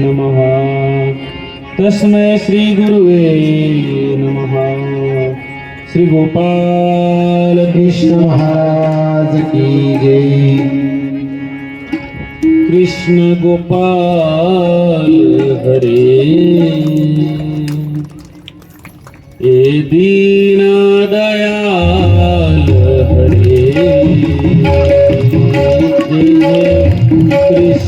नमः. तस्मै श्रीगुरुवे नमः. कृष्ण महाराज की जय. कृष्ण गोपाल हरे. ए दीना दयाल हरे कृष्ण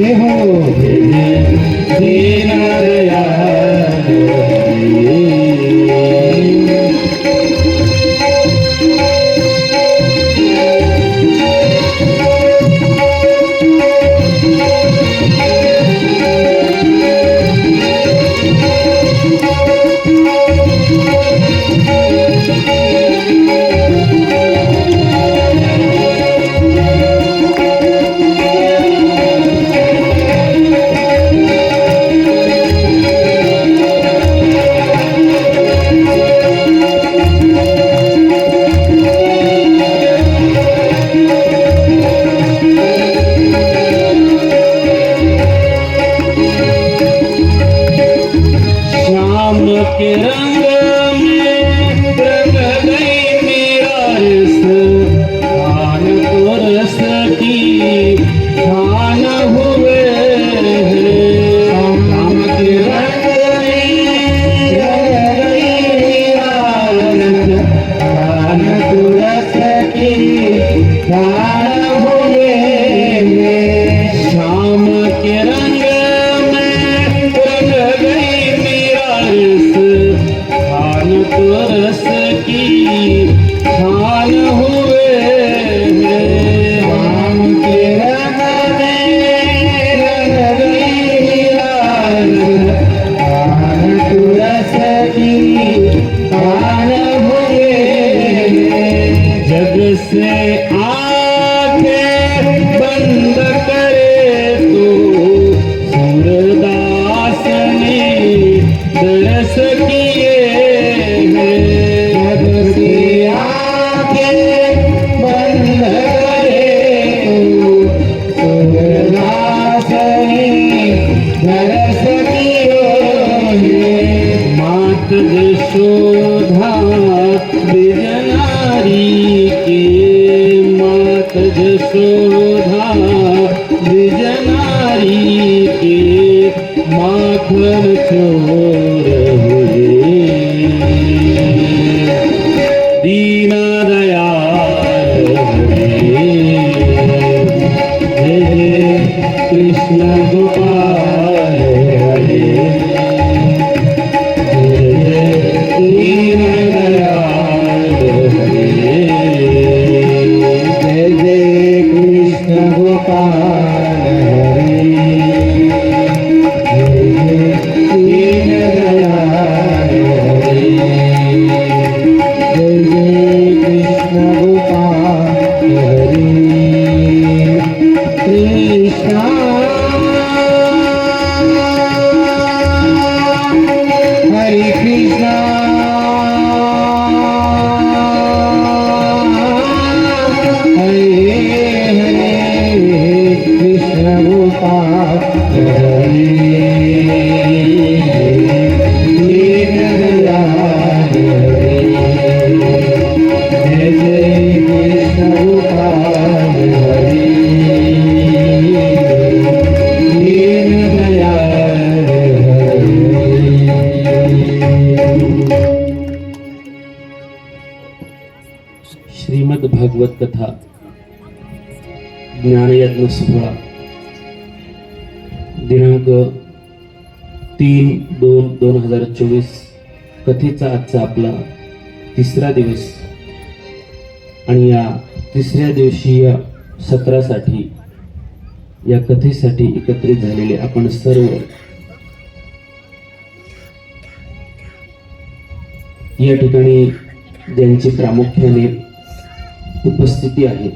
देहो दीनदया Yeah. मात जशोधा बिजनारी के माखन चोर। जय श्रीमद भागवत कथा ज्ञानयज्ञ सोहळा दिनांक तीन दोन दोन हजार चोवीस कथेचा आजचा आपला तिसरा दिवस. आणि या तिसऱ्या दिवशी या सत्रासाठी या कथेसाठी एकत्रित झालेले आपण सर्व या ठिकाणी ज्यांची प्रामुख्याने उपस्थिती आहे.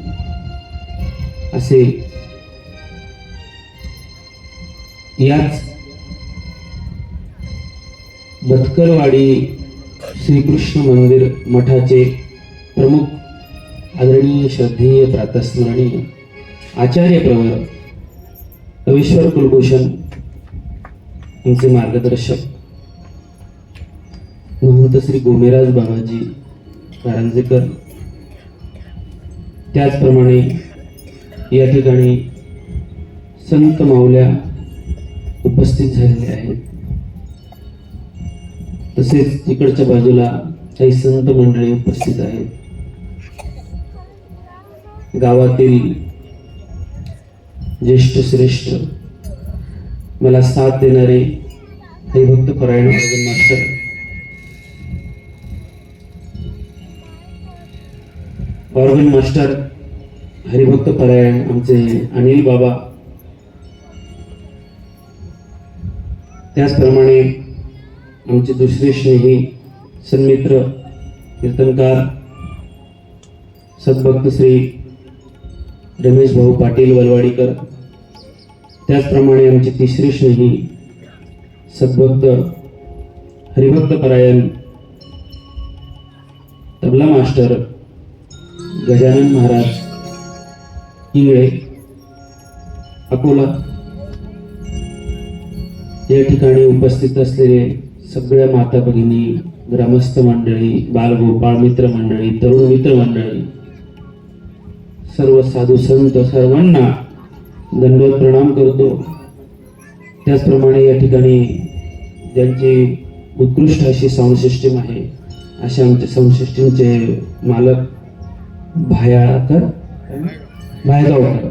असे याच भतकरवाडी श्रीकृष्ण मंदिर मठाचे प्रमुख आदरणीय श्रद्धेय प्रातस्मरणीय आचार्य प्रवर रवीश्वर कुलभूषण यांचे मार्गदर्शक. महंत श्री गोमेराज बाबाजी कारंजेकर त्याचप्रमाणे या ठिकाणी संत माऊल्या उपस्थित झालेले आहेत. तसेच तिकडच्या बाजूला काही संत मंडळी उपस्थित आहेत. गावातील ज्येष्ठ श्रेष्ठ मला साथ देणारे हे भक्त परायण मास्टर ऑर्गन मास्टर हरिभक्त परायण आमचे अनिल बाबा. त्याचप्रमाणे आमचे दुसरे स्नेही सन्मित्र कीर्तनकार सद्भक्त श्री रमेश भाऊ पाटील वलवाडीकर. त्याचप्रमाणे आमचे तिसरे स्नेही सद्भक्त हरिभक्त परायण तबला मास्टर गजानन महाराज हिंगळे अकोला. या ठिकाणी उपस्थित असलेले सगळ्या माता भगिनी ग्रामस्थ मंडळी बालगोपाळ मित्र मंडळी तरुण मित्र मंडळी सर्व साधू संत सर्वांना दंडवत प्रणाम करतो. त्याचप्रमाणे या ठिकाणी ज्यांची उत्कृष्ट अशी साऊंड सिस्टीम आहे असे आमचे सिस्टीमचे मालक भायाकर भायगावकर.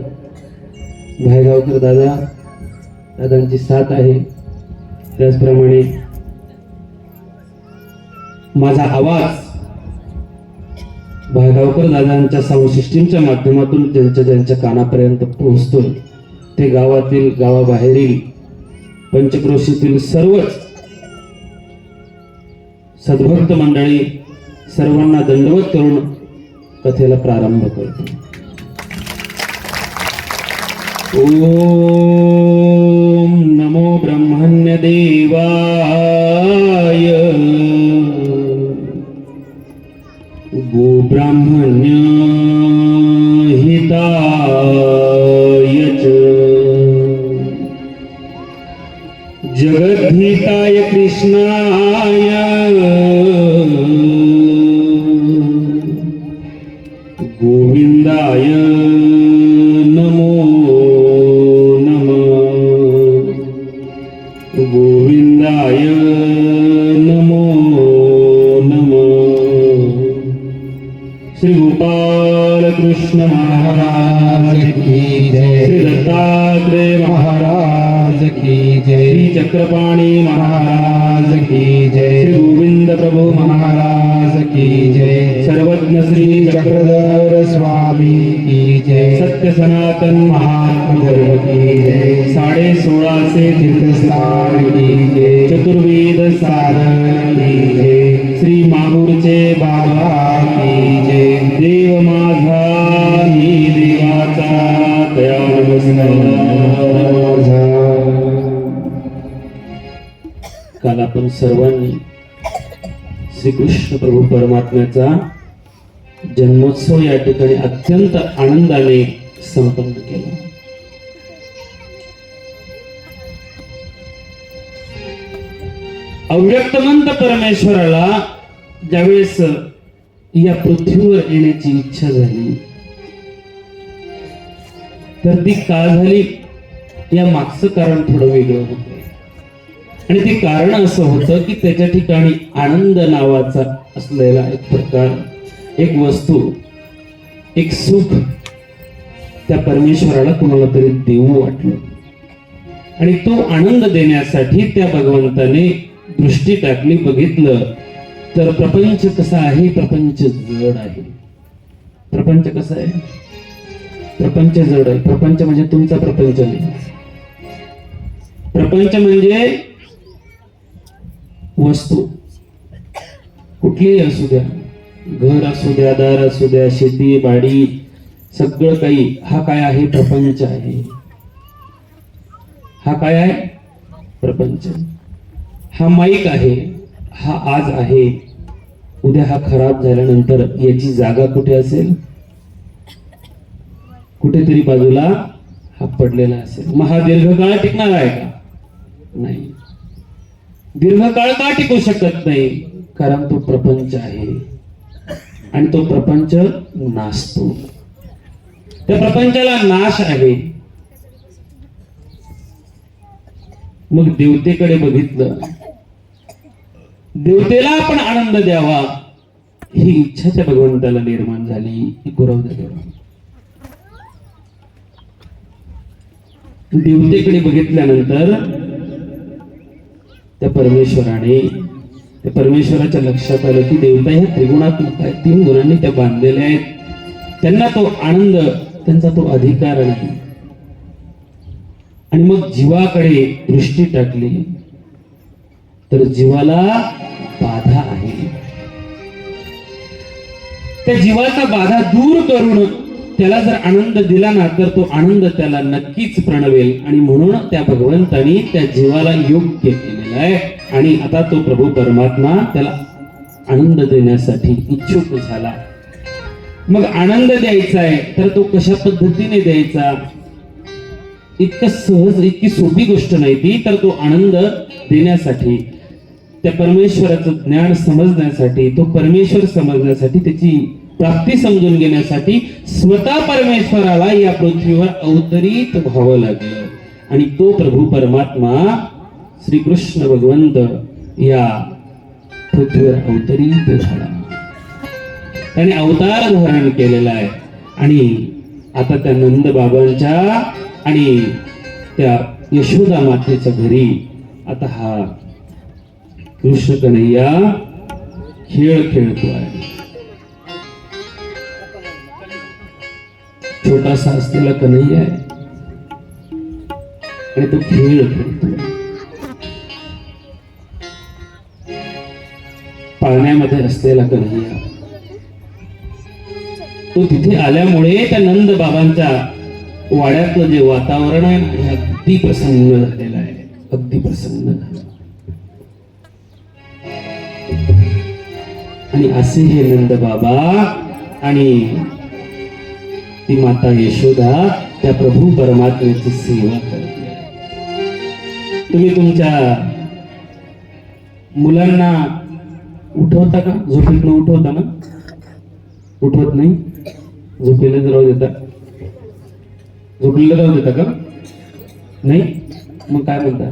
भायगावकर दादा दादांची साथ आहे. त्याचप्रमाणे माझा आवाज भायगावकर दादांच्या साऊंड सिस्टीमच्या माध्यमातून ज्यांच्या ज्यांच्या कानापर्यंत पोहोचतोय. ते गावातील गावाबाहेरील पंचक्रोशीतील सर्वच सद्भक्त मंडळी सर्वांना दंडवत करून कथेला प्रारंभ करतो. ओम नमो ब्रह्मण्य देवाय. गोब्राह्मण्य कृष्ण महाराज की जय। श्री दत्तात्रेय महाराज की जय। श्री चक्रपाणी महाराज की श्री जय। गोविंद प्रभु महाराज की जय सर्वज्ञ श्री चक्र चक्रधर स्वामी की जय। सत्य सनातन महाप्रभु की जय। साडे सोळाशे तीर्थस्थान की जय। चतुर्वेद साधन की जय। श्री माहूरचे बाबा काल आपण सर्वांनी श्रीकृष्ण प्रभू परमात्म्याचा जन्मोत्सव या ठिकाणी अत्यंत आनंदाने संपन्न केला. अव्यक्तमंत परमेश्वराला ज्यावेळेस या पृथ्वीवर येण्याची इच्छा झाली तर ती का झाली. या मागचं कारण थोडं वेगळं होतं. आणि ते कारण असं होतं की त्याच्या ठिकाणी आनंद नावाचा असलेला एक प्रकार एक वस्तू एक सुख त्या परमेश्वराला कुणाला तरी देऊ वाटलं. आणि तो आनंद देण्यासाठी त्या भगवंताने दृष्टी टाकली बघितलं तर प्रपंच कसा आहे? प्रपंच जड आहे. प्रपंच कसा आहे? प्रपंच जड आहे प्रपंच म्हणजे तुमचा प्रपंच. प्रपंच म्हणजे वस्तू. कुठलीही असू द्या घर असू द्या दार असू द्या शेती बाडी सगळं काही हा काय आहे? प्रपंच आहे. हा काय आहे? प्रपंच. हा माईक आहे हा आज आहे. उद्या हा खराब झाल्यानंतर याची जागा कुठे असेल? कुठेतरी बाजूला हा पडलेला असेल. मग हा दीर्घकाळ टिकणार आहे का? नाही. दीर्घकाळ का टिकू शकत नाही? कारण तो प्रपंच आहे. आणि तो प्रपंच नासतो. त्या प्रपंचाला नाश आहे. मग देवतेकडे बघितलं. देवतेला आपण आनंद द्यावा. ही इच्छा त्या भगवंताला निर्माण झाली. ही गुरवदा देवा देवतेकडे बघितल्यानंतर त्या परमेश्वराने त्या परमेश्वराच्या लक्षात आलं की देवता ह्या त्रिगुणात्मक आहेत. तीन गुणांनी त्या बांधलेल्या आहेत. त्यांना तो आनंद त्यांचा तो अधिकार नाही. आणि मग जीवाकडे दृष्टी टाकली तर जीवाला बाधा आहे. त्या जीवाचा बाधा दूर करून त्याला जर आनंद दिला ना तर तो आनंद त्याला नक्कीच प्रणवेल. आणि म्हणून त्या भगवंतानी त्या जीवाला योग्य केलेला आहे. आणि आता तो प्रभू परमात्मा त्याला आनंद देण्यासाठी इच्छुक झाला. मग आनंद द्यायचा आहे तर तो कशा पद्धतीने द्यायचा? इतकं सहज इतकी सोपी गोष्ट नाही ती तर तो आनंद देण्यासाठी त्या परमेश्वराचं ज्ञान समजण्यासाठी तो परमेश्वर समजण्यासाठी त्याची प्राप्ती समजून घेण्यासाठी स्वतः परमेश्वराला या पृथ्वीवर अवतरित व्हावं लागलं. आणि तो प्रभू परमात्मा श्रीकृष्ण भगवंत या पृथ्वीवर अवतरित झाला. त्याने अवतार धारण केलेला आहे. आणि आता त्या नंद बाबांच्या आणि त्या यशोदा मातेच्या घरी आता हा कृष्ण कन्हैया खेळ खेळतो आहे. असा असलेला कन्हैया आहे. आणि तो खेळ खेळतो. पाळण्यामध्ये असलेला कन्हैया तो तिथे आल्यामुळे त्या नंद बाबांच्या वाड्यातलं जे वातावरण आहे हे अगदी प्रसन्न झालेलं आहे. अगदी प्रसन्न झालं. आणि असे हे नंद बाबा आणि ती माता यशोदा त्या प्रभू परमात्म्याची सेवा करते. तुम्ही तुमच्या मुलांना उठवता का? झोपेतनं उठवता ना? उठवत नाही? झोपेला राहू देता. झोपलेलं राहू देता का? नाही? मग काय म्हणता?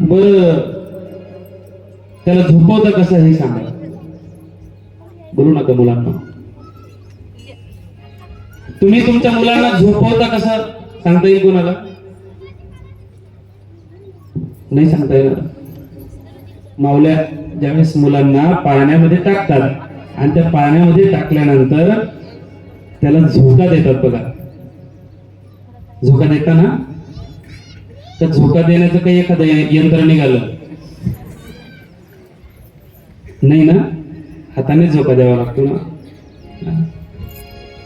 बर त्याला झोपवता कसं हे सांगा. बोलू नका मुलांना. तुम्ही तुमच्या मुलांना झोपवता कसं? सांगता येईल कोणाला? नाही सांगता येणार. माऊल्या ज्यावेळेस मुलांना पाळण्यामध्ये टाकतात आणि त्या पाळण्यामध्ये टाकल्यानंतर त्याला झोका देतात बघा. झोका देताना? त्या झोका देण्याचं काही एखादं यंत्र निघालं. नाही ना? हाताने झोका द्यावा लागतो ना?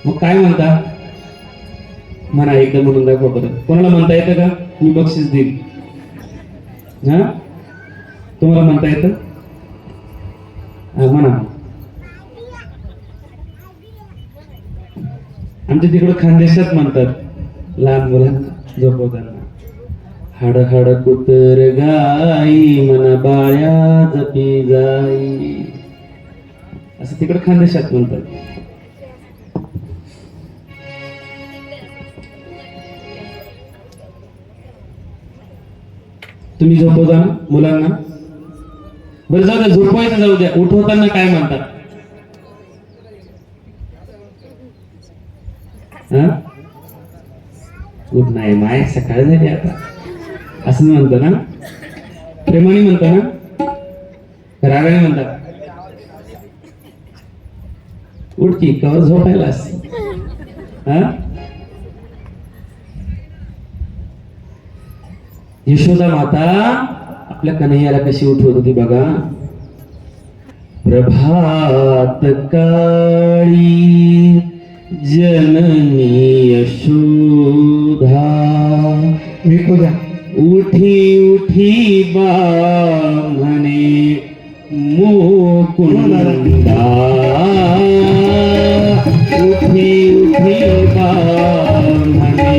मग काय म्हणता? म्हणा एकदा म्हणून दाखवा बरं. कोणाला म्हणता येतं का? मी बक्षीस देईल हा? तुम्हाला म्हणता येतं? हा, म्हणा. आमच्या तिकडं खानदेशात म्हणतात लहान मुलांना झोपवताना. हाड हाड कुतर गाई मना बाळ्या जपी जाई. असं तिकडं खानदेशात म्हणतात. तुम्ही झोपवता ना मुलांना? बरं जाऊ द्या झोपवायचं जाऊ द्या. उठवताना काय म्हणतात? हा? उठ नाही माय सकाळ झाली आता. असं म्हणतो ना? प्रेमाने म्हणतो ना? रागाने म्हणतात. उठ की कवर झोपायला हा यशोदा माता आपल्या कन्हैयाला कशी उठवत होती बघा. प्रभात काळी जननी यशोधा उठी उठी बा म्हणे. मोकुंदा उठी उठी बा म्हणे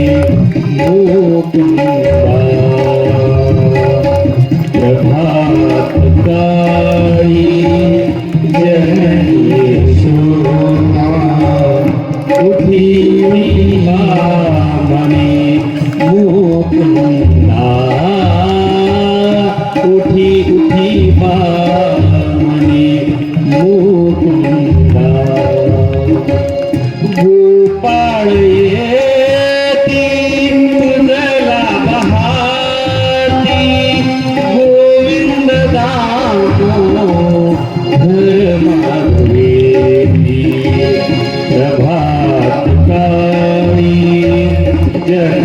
जननी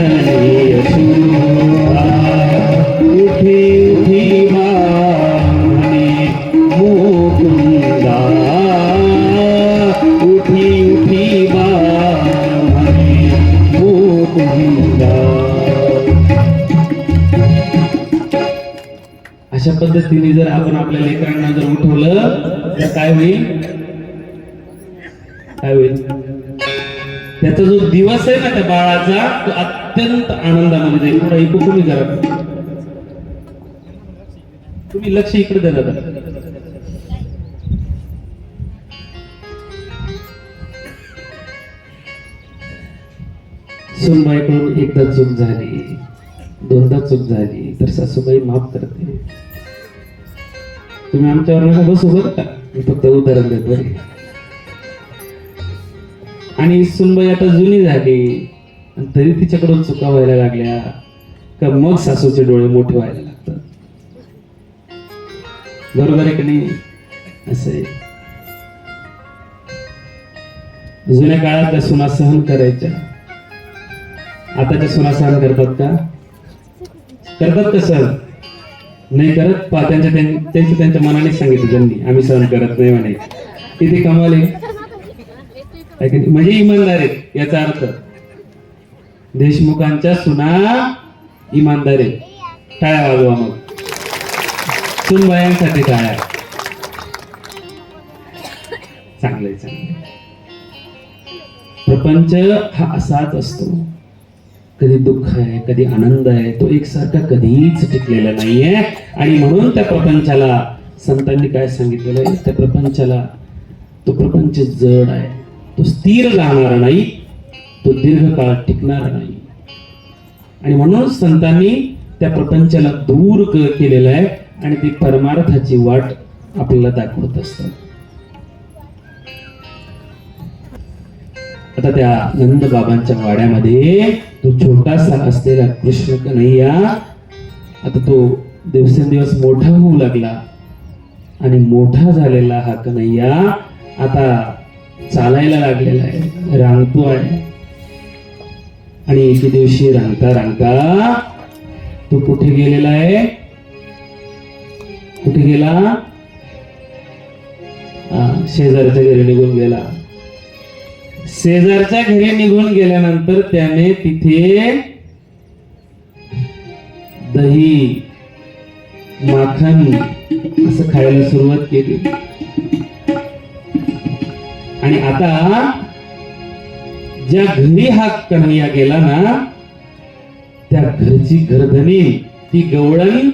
आनंदामध्ये. जाईल थोडा इको तुम्ही करा तुम्ही लक्ष इकडे द्या दादा. सुनबाईकडून एकदा चूक झाली. दोनदा चूक झाली. तर सासूबाई माफ करते. तुम्ही आमच्यावर नका बसू बरं का. मी फक्त उदाहरण देतो आणि सुनबाई आता जुनी झाली. तरी तिच्याकडून चुका व्हायला लागल्या का मग सासूचे डोळे मोठे व्हायला लागतात? बरोबर आहे की नाही? असं जुन्या काळात त्या सुना सहन करायच्या. आताच्या सुना सहन करतात का? करतात का सहन? नाही करत. पा त्यांच्या त्यांच्या त्यांच्या मनाने सांगितलं त्यांनी. आम्ही सहन करत नाही म्हणे. किती कमाल आहे. म्हणजे इमानदार आहेत याचा अर्थ. देशमुखांच्या सुना इमानदार. आहेत टाळ्या वाजवा मग. सुनबायांसाठी टाळ्या. चांगलंय चांगलंय. प्रपंच हा असाच असतो. कधी दुःख आहे कधी आनंद आहे तो एकसारखा कधीच टिकलेला नाहीये. आणि म्हणून त्या प्रपंचाला संतांनी काय सांगितलेलं आहे? त्या प्रपंचाला तो प्रपंच जड आहे. तो स्थिर राहणार नाही. तो दीर्घकाळ टिकणार नाही. आणि म्हणूनच संतांनी त्या प्रपंचाला दूर केलेलं आहे आणि ती परमार्थाची वाट आपल्याला दाखवत असतात. आता त्या नंद बाबांच्या वाड्यामध्ये तो छोटासा असलेला कृष्ण कन्हैया आता तो दिवसेंदिवस मोठा होऊ लागला. आणि मोठा झालेला हा कन्हैया आता चालायला लागलेला आहे. रांगतो आहे. आणि एके दिवशी रांगता रांगता. तो कुठे गेलेला आहे? कुठे गेला? शेजारच्या घरी निघून गेला. शेजारच्या घरी निघून गेल्यानंतर त्याने तिथे दही माखन असं खायला सुरुवात केली. आणि आता ज्या घरी हा कन्हैया गेला ना त्या घरची घरधनी ती गवळण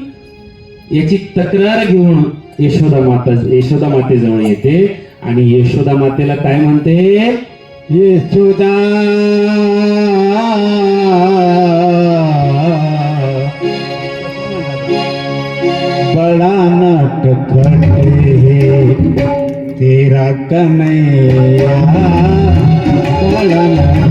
याची तक्रार घेऊन यशोदा माता यशोदा मातेजवळ येते. आणि यशोदा मातेला काय म्हणते? येशोदा! बड़ा नाटक तेरा कन्हैया. Tirana.